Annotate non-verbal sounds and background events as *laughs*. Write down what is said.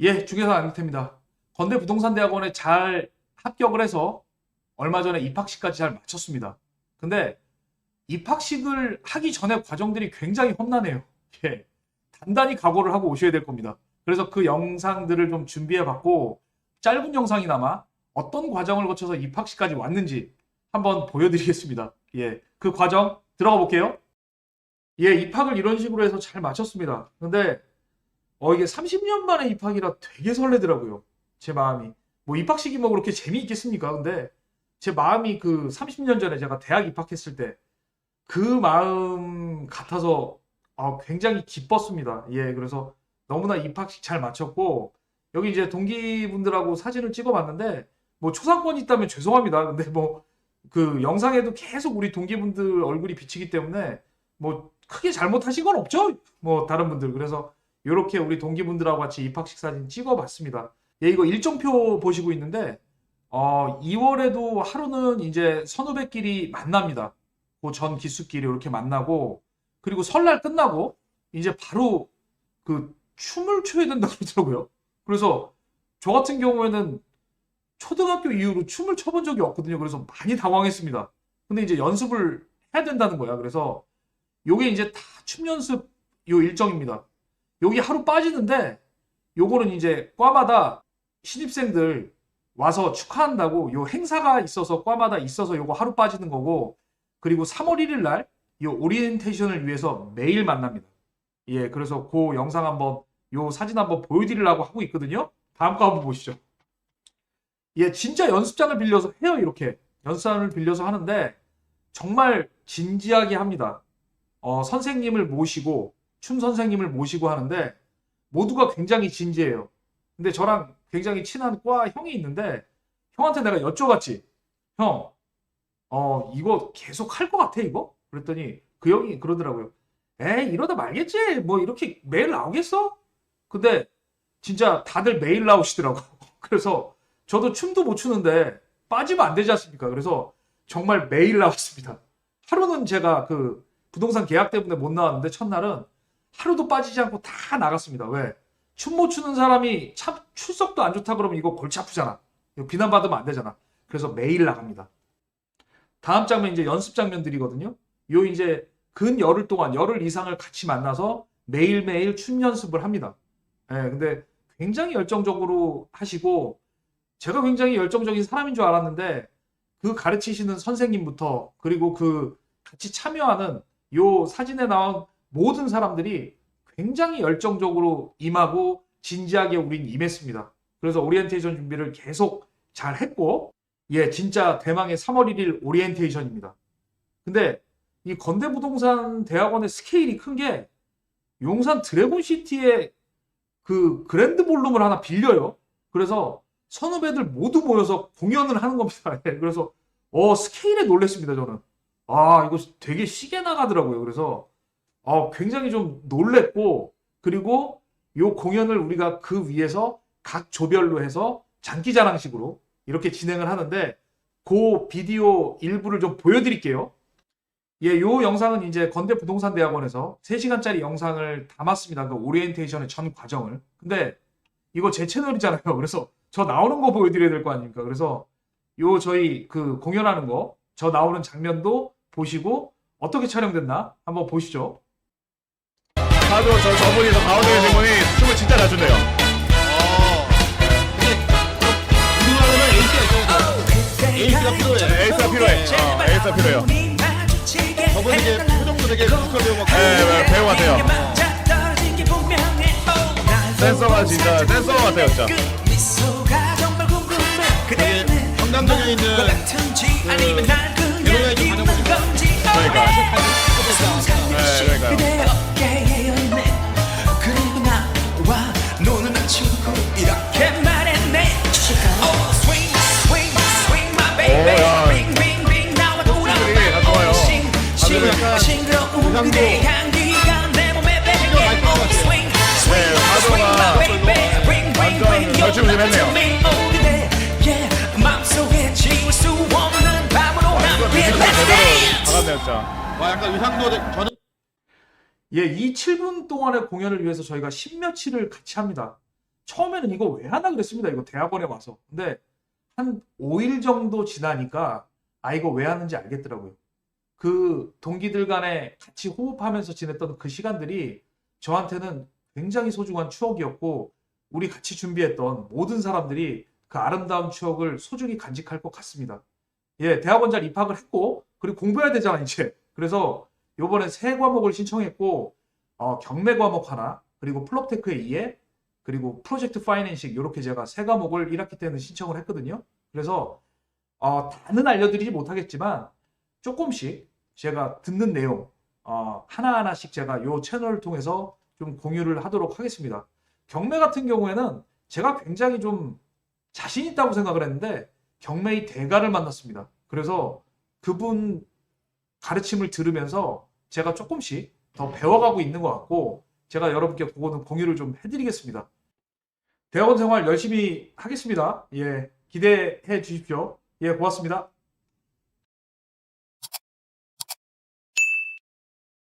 예, 중개사 안태입니다. 건대 부동산대학원에 잘 합격을 해서 얼마 전에 입학식까지 잘 마쳤습니다. 근데 입학식을 하기 전에 과정들이 굉장히 험난해요. 예, 단단히 각오를 하고 오셔야 될 겁니다. 그래서 그 영상들을 좀 준비해 봤고 짧은 영상이나마 어떤 과정을 거쳐서 입학식까지 왔는지 한번 보여드리겠습니다. 예, 그 과정 들어가 볼게요. 예, 입학을 이런 식으로 해서 잘 마쳤습니다. 근데 어 이게 30년 만에 입학이라 되게 설레더라고요. 제 마음이. 뭐 입학식이 뭐 그렇게 재미있겠습니까? 근데 제 마음이 그 30년 전에 제가 대학 입학했을 때 그 마음 같아서 아, 굉장히 기뻤습니다. 예, 그래서 너무나 입학식 잘 마쳤고 여기 이제 동기분들하고 사진을 찍어봤는데 뭐 초상권이 있다면 죄송합니다. 근데 뭐 그 영상에도 계속 우리 동기분들 얼굴이 비치기 때문에 뭐 크게 잘못하신 건 없죠? 뭐 다른 분들 그래서 이렇게 우리 동기분들하고 같이 입학식 사진 찍어봤습니다. 예, 이거 일정표 보시고 있는데 어, 2월에도 하루는 이제 선후배끼리 만납니다. 그 전 기수끼리 이렇게 만나고 그리고 설날 끝나고 이제 바로 그 춤을 춰야 된다고 그러더라고요. 그래서 저 같은 경우에는 초등학교 이후로 춤을 춰본 적이 없거든요. 그래서 많이 당황했습니다. 근데 이제 연습을 해야 된다는 거야. 그래서 요게 이제 다 춤 연습 요 일정입니다. 여기 하루 빠지는데 요거는 이제 과마다 신입생들 와서 축하한다고 요 행사가 있어서 과마다 있어서 요거 하루 빠지는 거고 그리고 3월 1일 날 요 오리엔테이션을 위해서 매일 만납니다. 예, 그래서 그 영상 한번 요 사진 한번 보여드리려고 하고 있거든요. 다음 거 한번 보시죠. 예, 진짜 연습장을 빌려서 해요, 이렇게. 연습장을 빌려서 하는데 정말 진지하게 합니다. 어, 선생님을 모시고 춤 선생님을 모시고 하는데 모두가 굉장히 진지해요. 근데 저랑 굉장히 친한 과 형이 있는데 형한테 내가 여쭤봤지. 형, 어, 이거 계속 할 것 같아, 이거? 그랬더니 그 형이 그러더라고요. 에이, 이러다 말겠지. 뭐 이렇게 매일 나오겠어? 근데 진짜 다들 매일 나오시더라고. *laughs* 그래서 저도 춤도 못 추는데 빠지면 안 되지 않습니까? 그래서 정말 매일 나왔습니다. 하루는 제가 그 부동산 계약 때문에 못 나왔는데 첫날은 하루도 빠지지 않고 다 나갔습니다. 왜? 춤 못 추는 사람이 참 출석도 안 좋다 그러면 이거 골치 아프잖아. 이거 비난받으면 안 되잖아. 그래서 매일 나갑니다. 다음 장면 이제 연습 장면들이거든요. 요 이제 근 열흘 동안 열흘 이상을 같이 만나서 매일매일 춤 연습을 합니다. 예, 근데 굉장히 열정적으로 하시고 제가 굉장히 열정적인 사람인 줄 알았는데 그 가르치시는 선생님부터 그리고 그 같이 참여하는 요 사진에 나온 모든 사람들이 굉장히 열정적으로 임하고 진지하게 우린 임했습니다. 그래서 오리엔테이션 준비를 계속 잘 했고 예, 진짜 대망의 3월 1일 오리엔테이션입니다. 근데 이 건대부동산 대학원의 스케일이 큰 게 용산 드래곤시티의 그 그랜드 볼룸을 하나 빌려요. 그래서 선후배들 모두 모여서 공연을 하는 겁니다. *laughs* 예, 그래서 어 스케일에 놀랬습니다 저는. 아 이거 되게 시계 나가더라고요. 그래서 어, 굉장히 좀 놀랬고 그리고 요 공연을 우리가 그 위에서 각 조별로 해서 장기자랑식으로 이렇게 진행을 하는데 그 비디오 일부를 좀 보여드릴게요. 예, 요 영상은 이제 건대 부동산 대학원에서 3시간짜리 영상을 담았습니다. 그 오리엔테이션의 전 과정을. 근데 이거 제 채널이잖아요. *laughs* 그래서 저 나오는 거 보여드려야 될 거 아닙니까? 그래서 요 저희 그 공연하는 거, 저 나오는 장면도 보시고 어떻게 촬영됐나 한번 보시죠. 가도 저 저분이 저 가운데 계신 분이 춤을 진짜 잘 춘대요. 에이스가 필요해. 에이스가 필요해. 어, 에이스가 필요해요. 저분 되게 표정도 되게 뮤지컬 배우 같고. 네, 네, 배우 같아요. 댄서가 진짜 댄서 같아요, 진짜. 되게 한강동에 있는 그 개로에 좀 다녀보고 싶다. 그러니까. 네, 그러니까요. 싱 약간 싱그러운 의상도 그대 향기가 내 몸에 배게 많이 Oh 들어갔어요. swing swing 네, swing my 가도가 baby ring ring 완전 ring 절친구심했네요. you're me 그대 yeah 맘속에 지울 수 없는 밤으로 이거 함께 뮤지컬 Let's 제대로 dance 나갔네요, 진짜. 와 약간 의상도 되게- 저는 예, 이 7분 동안의 공연을 위해서 저희가 십몇치를 같이 합니다. 처음에는 이거 왜 하나 그랬습니다. 이거 대학원에 와서. 근데 한 5일 정도 지나니까 아 이거 왜 하는지 알겠더라고요. 그 동기들 간에 같이 호흡하면서 지냈던 그 시간들이 저한테는 굉장히 소중한 추억이었고 우리 같이 준비했던 모든 사람들이 그 아름다운 추억을 소중히 간직할 것 같습니다. 예, 대학원 잘 입학을 했고 그리고 공부해야 되잖아 이제. 그래서 요번에 세 과목을 신청했고 어, 경매 과목 하나 그리고 플롭테크에 2에 그리고 프로젝트 파이낸싱 이렇게 제가 세 과목을 1학기 때는 신청을 했거든요. 그래서 어, 다는 알려드리지 못하겠지만 조금씩 제가 듣는 내용 어, 하나하나씩 제가 요 채널을 통해서 좀 공유를 하도록 하겠습니다. 경매 같은 경우에는 제가 굉장히 좀 자신 있다고 생각을 했는데 경매의 대가를 만났습니다. 그래서 그분 가르침을 들으면서 제가 조금씩 더 배워가고 있는 것 같고 제가 여러분께 그거는 공유를 좀 해드리겠습니다. 대학원 생활 열심히 하겠습니다. 예, 기대해 주십시오. 예, 고맙습니다.